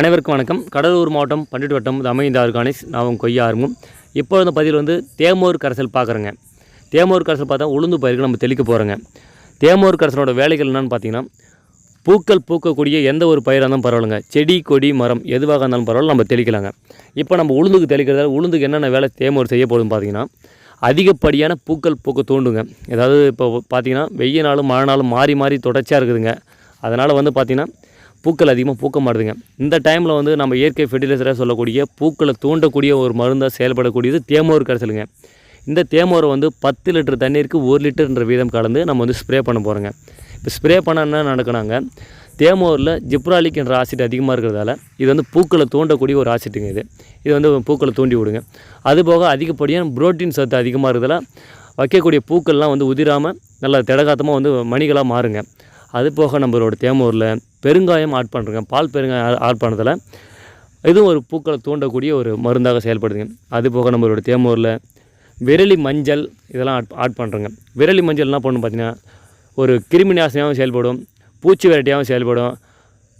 அனைவருக்கும் வணக்கம். கடலூர் மாவட்டம் பண்டிட் வட்டம் அமைந்த ஆர்கானிக்ஸ் நான் கொய்யா ஆரம்பம் இப்போ இந்த பதிவில் வந்து தேமோர் கரைசல் பார்க்குறேங்க. தேமோர் கரைசல் பார்த்தா உளுந்து பயிருக்கு நம்ம தெளிக்க போகிறோங்க தேமோர் கரைசலோட வேலைகள் என்னென்னு பார்த்தீங்கன்னா பூக்கள் பூக்கக்கூடிய எந்த ஒரு பயிராக இருந்தாலும் பரவாயில்லைங்க. செடி கொடி மரம் எதுவாக இருந்தாலும் பரவாயில்ல நம்ம தெளிக்கலாங்க. இப்போ நம்ம உளுந்துக்கு தெளிக்கிறதால உளுந்துக்கு என்னென்ன வேலை தேமோர் செய்ய போகுதுன்னு பார்த்தீங்கன்னா அதிகப்படியான பூக்கள் பூக்க தூண்டுங்க. ஏதாவது இப்போ பார்த்தீங்கன்னா வெய்ய நாளும் மழை நாளும் மாறி மாறி தொடர்ச்சியாக இருக்குதுங்க. அதனால் வந்து பார்த்திங்கன்னா பூக்கள் அதிகமாக பூக்க மாட்டுதுங்க. இந்த டைமில் வந்து நம்ம இயற்கை ஃபெர்டிலைசராக சொல்லக்கூடிய பூக்களை தூண்டக்கூடிய ஒரு மருந்தாக செயல்படக்கூடியது தேமோர் கரைசலுங்க. இந்த தேமோரை வந்து பத்து லிட்டர் தண்ணீருக்கு ஒரு லிட்டர்ன்ற வீதம் கலந்து நம்ம வந்து ஸ்ப்ரே பண்ண போகிறோங்க இப்போ ஸ்ப்ரே பண்ண என்ன நடக்கணாங்க தேமோரில் ஜிப்ராலிக் என்ற ஆசிட் அதிகமாக இருக்கிறதால இது வந்து பூக்களை தூண்டக்கூடிய ஒரு ஆசிட்டுங்க இது. இது வந்து பூக்களை தூண்டி விடுங்க. அதுபோக அதிகப்படியான புரோட்டீன் சத்து அதிகமாக இருக்கிறதால வைக்கக்கூடிய பூக்கள்லாம் வந்து உதிராமல் நல்லா திடகாத்தமாக வந்து மணிகளாக மாறுங்க. அது போக நம்மளோட தேமூரில் பெருங்காயம் ஆட் பண்ணுறோங்க பால் பெருங்காயம் ஆட் பண்ணதில் இதுவும் ஒரு பூக்களை தூண்டக்கூடிய ஒரு மருந்தாக செயல்படுதுங்க. அது போக நம்மளோட தேமூரில் விரலி மஞ்சள் இதெல்லாம் ஆட் ஆட் பண்ணுறோங்க விரலி மஞ்சள் என்ன பண்ணணும் பார்த்தீங்கன்னா ஒரு கிருமி நாசினியாகவும் செயல்படும் பூச்சி விரட்டியாகவும் செயல்படும்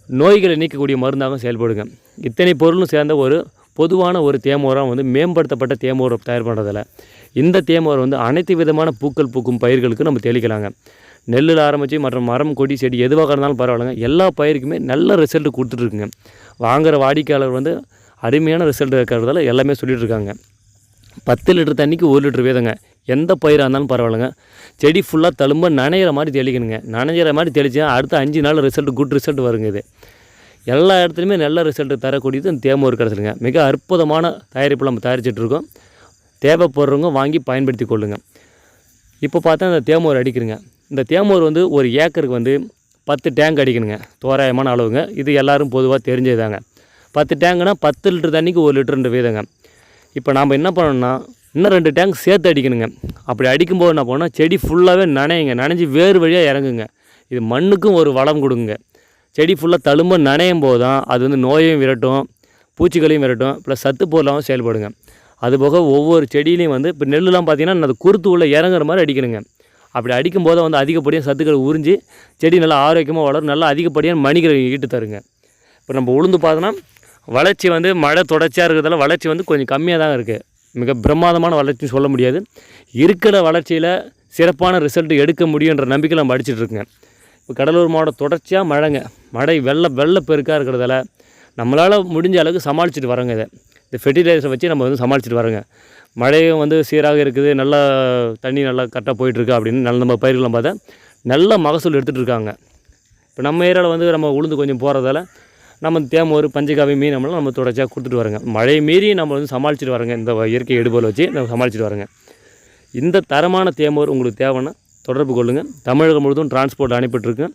நோய்களை நீக்கக்கூடிய மருந்தாகவும் செயல்படுங்க. இத்தனை பொருளும் சேர்ந்த ஒரு பொதுவான ஒரு தேமோரம் வந்து மேம்படுத்தப்பட்ட தேமோரம் தயார் பண்ணுறதில்ல இந்த தேமோரம் வந்து அனைத்து விதமான பூக்கள் பூக்கும் பயிர்களுக்கு நம்ம தெளிக்கலாங்க. நெல்லில் ஆரம்பித்து மற்றும் மரம் கொடி செடி எதுவாக இருந்தாலும் பரவாயில்லைங்க. எல்லா பயிருக்குமே நல்ல ரிசல்ட் கொடுத்துட்ருக்குங்க. வாங்குகிற வாடிக்கையாளர் வந்து அருமையான ரிசல்ட் இருக்கிறதால எல்லாமே சொல்லிகிட்டு இருக்காங்க பத்து லிட்டர் தண்ணிக்கு ஒரு லிட்டர் வீதங்க. எந்த பயிராக இருந்தாலும் பரவாயில்லைங்க. செடி ஃபுல்லாக தழும்ப நனையிற மாதிரி தெளிக்கணுங்க. நனைஞ்சிற மாதிரி தெளிச்சா அடுத்த அஞ்சு நாள் ரிசல்ட் குட் ரிசல்ட் வருங்க இது. எல்லா இடத்துலையுமே நல்ல ரிசல்ட் தரக்கூடியது இந்த தேமூர் கிடச்சிருங்க மிக அற்புதமான தயாரிப்பு நம்ம தயாரிச்சிட்ருக்கோம். தேவைப்படுறவங்க வாங்கி பயன்படுத்தி கொள்ளுங்க. இப்போ பார்த்தா இந்த தேமூர் அடிக்கிறங்க இந்த தேமூர் வந்து ஒரு ஏக்கருக்கு வந்து பத்து டேங்க் அடிக்கணுங்க தோராயமான அளவுங்க. இது எல்லாரும் பொதுவாக தெரிஞ்சதாங்க பத்து டேங்குனா பத்து லிட்டர் தண்ணிக்கு ஒரு லிட்டருன்ற வீதங்க. இப்போ நாம் என்ன பண்ணணும்னா இன்னும் ரெண்டு டேங்க் சேர்த்து அடிக்கணுங்க. அப்படி அடிக்கும்போது என்ன பண்ணால் செடி ஃபுல்லாகவே நனையுங்க. நனைஞ்சி வேறு வழியாக இறங்குங்க. இது மண்ணுக்கும் ஒரு வளம் கொடுங்க. செடி ஃபுல்லாக தழும்ப நனையும் போது தான் அது வந்து நோயையும் விரட்டும் பூச்சிகளையும் விரட்டும் ப்ளஸ் சத்து பொருளாகவும் செயல்படுங்க. அதுபோக ஒவ்வொரு செடியிலையும் வந்து இப்போ நெல்லுலாம் பார்த்தீங்கன்னா அது குருத்து உள்ளே இறங்குற மாதிரி அடிக்கணுங்க. அப்படி அடிக்கும்போது வந்து அதிகப்படியாக சத்துக்கள் உறிஞ்சி செடி நல்லா ஆரோக்கியமாக வளரும். நல்லா அதிகப்படியான மணிகளை ஈட்டு தருங்க. இப்போ நம்ம உளுந்து பார்த்தோன்னா வளர்ச்சி வந்து மழை தொடர்ச்சியாக இருக்கிறதால வளர்ச்சி வந்து கொஞ்சம் கம்மியாக தான் இருக்குது மிக பிரமாதமான வளர்ச்சின்னு சொல்ல முடியாது. இருக்கிற வளர்ச்சியில் சிறப்பான ரிசல்ட் எடுக்க முடியுன்ற நம்பிக்கை நம்ம அடிச்சிட்ருக்குங்க இப்போ கடலூர் மாவட்டம் தொடர்ச்சியாக மழைங்க. மழை வெள்ள வெள்ள பெருக்காக இருக்கிறதால நம்மளால் முடிஞ்ச அளவுக்கு சமாளிச்சுட்டு வரோங்க இதை. இந்த ஃபெர்டிலைசரை வச்சு நம்ம வந்து சமாளிச்சுட்டு வரோங்க. மழையும் வந்து சீராக இருக்குது. நல்லா தண்ணி நல்லா கரெக்டாக போயிட்டுருக்கு அப்படின்னு நல்ல நம்ம பயிர்கள்லாம் பார்த்தா நல்ல மகசூல் எடுத்துகிட்டு இருக்காங்க. இப்போ நம்ம ஏரியாவில் வந்து நம்ம உளுந்து கொஞ்சம் போகிறதால நம்ம தேமோர் பஞ்சகாவி மீன் நம்மளாம் நம்ம தொடர்ச்சியாக கொடுத்துட்டு வரோங்க மழை மீறி நம்ம வந்து சமாளிச்சுட்டு வரோங்க இந்த இயற்கை எடுபோல் வச்சு நம்ம சமாளிச்சுட்டு வரோங்க இந்த தரமான தேமோர் உங்களுக்கு தேவைன்னா தொடர்பு கொள்ளுங்கள் தமிழகம் முழுவதும் டிரான்ஸ்போர்ட் அனுப்பிட்டுருக்கேன்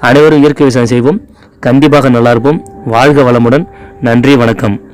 அனைவரும் இயற்கை விவசாயம் செய்வோம். கண்டிப்பாக நல்லா இருப்போம். வாழ்க வளமுடன். நன்றி வணக்கம்.